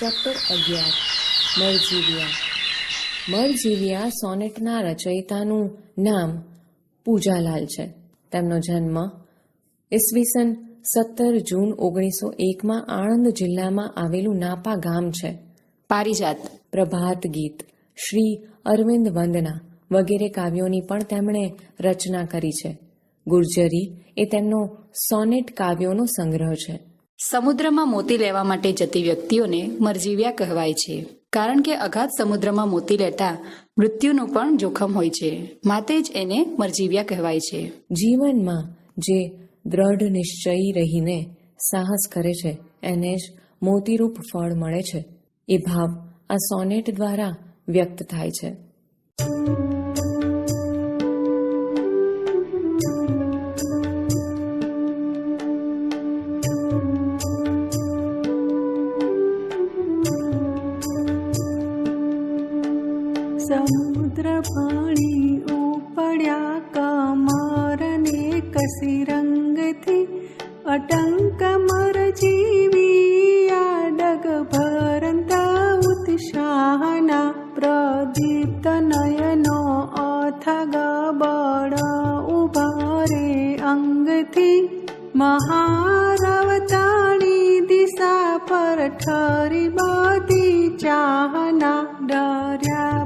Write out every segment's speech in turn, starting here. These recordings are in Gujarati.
ચેપ્ટર અગિયાર. મરજીવિયા. મરજીવિયા સોનેટના રચયિતાનું નામ પૂજાલાલ છે. તેમનો જન્મ ઈસવીસન સત્તર જૂન ઓગણીસો એકમાં આણંદ જિલ્લામાં આવેલું નાપા ગામ છે. પારિજાત પ્રભાત ગીત શ્રી અરવિંદ વંદના વગેરે કાવ્યોની પણ તેમણે રચના કરી છે. ગુર્જરી એ તેમનો સોનેટ કાવ્યોનો સંગ્રહ છે. સમુદ્રમાં મોતી લેવા માટે જતી વ્યક્તિઓને મરજીવ્યા કહેવાય છે. કારણ કે અગાધ સમુદ્રમાં મોતી લેતા મૃત્યુનું પણ જોખમ હોય છે. માટે જ એને મરજીવ્યા કહેવાય છે. જીવનમાં જે દ્રઢ નિશ્ચયી રહીને સાહસ કરે છે, એને જ મોતીરૂપ ફળ મળે છે. એ ભાવ આ સોનેટ દ્વારા વ્યક્ત થાય છે. સમુદ્ર પાણી ઉપડ્યા કમરને કસી રંગથી અટંક મર જીવી આ ડગ ભરંતા ઉત્સાહના પ્રદીપ્ત નયનો અથગ બળ ઊભા અંગથી મહારવતાણી દિશા પર ઠરી બધી ચાહના ડર્યા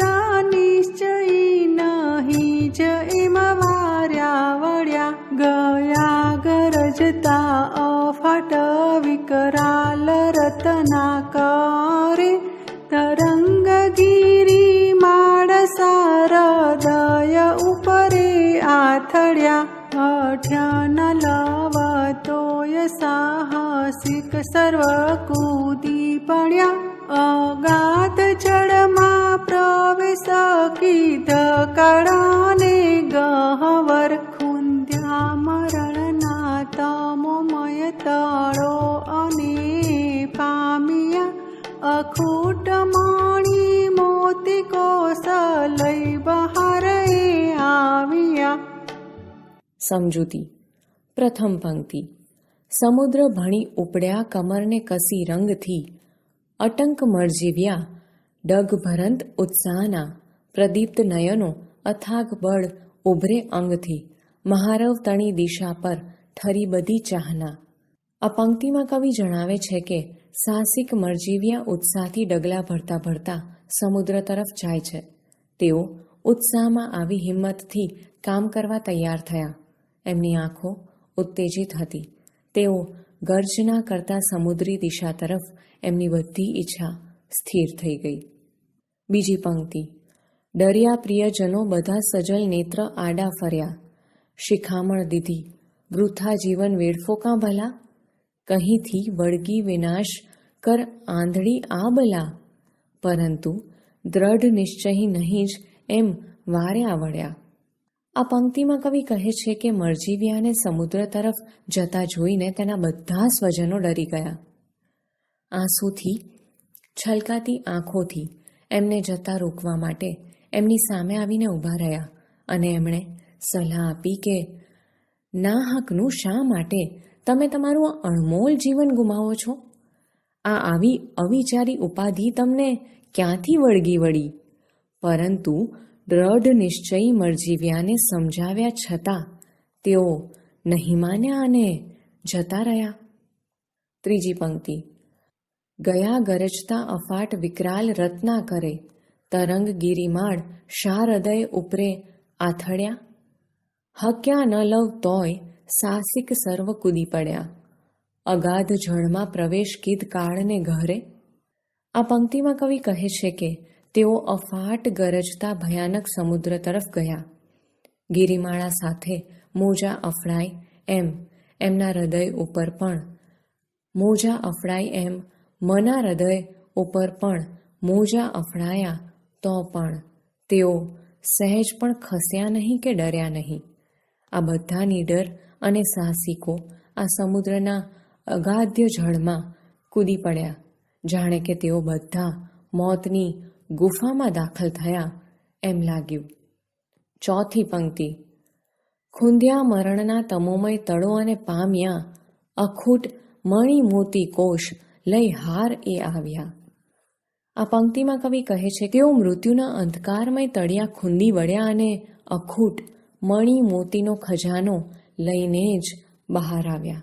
लरतनाकारे तरङ्गगिरिमाडसारदय उपरे आथड्या अठ्यनलवतोय साहसिक सर्वकुदीपण्या अगात सर्वकूति पण्या अगात गहवर खुन्द्या मरणनाथमोमय तळो પામ્યા અખૂટ માણી મોતી કોસ લઈ બહાર આવ્યા. સમજૂતી, પ્રથમ પંક્તિ, સમુદ્ર ભણી ઉપડ્યા કમરને કસી રંગથી, અટંક મરજીવ્યા, ડગ ભરંત ઉત્સાહના, પ્રદીપ્ત નયનો, અથાગ બળ ઉભરે અંગથી, મહારવ તણી દિશા પર ઠરી બધી ચાહના. આ પંક્તિમાં કવિ જણાવે છે કે સાહસિક મરજીવ્યા ઉત્સાહથી ડગલા ભરતા ભરતા સમુદ્ર તરફ જાય છે. તેઓ ઉત્સાહમાં આવી હિંમતથી કામ કરવા તૈયાર થયા. એમની આંખો ઉત્તેજિત હતી. તેઓ ગર્જના કરતા સમુદ્રી દિશા તરફ એમની બધી ઈચ્છા સ્થિર થઈ ગઈ. બીજી પંક્તિ. ડર્યા પ્રિયજનો બધા સજલ નેત્ર આડા ફર્યા. શિખામણ દીધી. વૃથા જીવન વેડફો કાં ભલા? કહીંથી વળગી વિનાશ કર આંધળી આ બલા. પરંતુ દ્રઢ નિશ્ચયી નહીં જ એમ વાર્યા વળ્યા. આ પંક્તિમાં કવિ કહે છે કે મરજીવ્યાને સમુદ્ર તરફ જતા જોઈને તેના બધા સ્વજનો ડરી ગયા. આંસુથી, છલકાતી આંખોથી એમને જતા રોકવા માટે એમની સામે આવીને ઊભા રહ્યા અને એમણે સલાહ આપી કે, ના હકનું શા માટે તમે તમારું અણમોલ જીવન ગુમાવો છો? આ આવી અવિચારી ઉપાધિ તમને ક્યાંથી વળગી વળી? પરંતુ દ્રઢ નિશ્ચયી મરજીવ્યાને સમજાવ્યા છતાં તેઓ નહીં માન્યા અને જતા રહ્યા. ત્રીજી પંક્તિ. ગયા ગરજતા અફાટ વિકરાલ રત્ના કરે, તરંગ ગિરિમાળ શા હૃદય ઉપરે આથડ્યા હક્યા ન લવ તોય સાહસિક સર્વ કૂદી પડ્યા. અગાધ જળમાં પ્રવેશ કીધ કાળને ઘરે. આ પંક્તિમાં કવિ કહે છે કે, તેઓ અફાટ ગરજતા ભયાનક સમુદ્ર તરફ ગયા. ગિરિમાળા સાથે મોજા અફડાય એમ, એમના હૃદય ઉપર પણ. મોજા અફડાય એમ, મના હૃદય ઉપર પણ મોજા અફડાયા તો પણ. તેઓ સહેજ પણ ખસ્યા નહીં કે ડર્યા નહીં. આ બધા નીડર અને સાહસિકો આ સમુદ્રના અગાધ્ય જળમાં કૂદી પડ્યા. જાણે કે તેઓ બધા મોતની ગુફામાં દાખલ થયા એમ લાગ્યું. ચોથી પંક્તિ. ખૂંદ્યા મરણના તમોમય તળો અને પામ્યા અખૂટ મણી મોતી કોષ લઈ હાર એ આવ્યા. આ પંક્તિમાં કવિ કહે છે, તેઓ મૃત્યુના અંધકારમય તળિયા ખૂંદી વળ્યા અને અખૂટ મણી મોતીનો ખજાનો લઈને જ બહાર આવ્યા.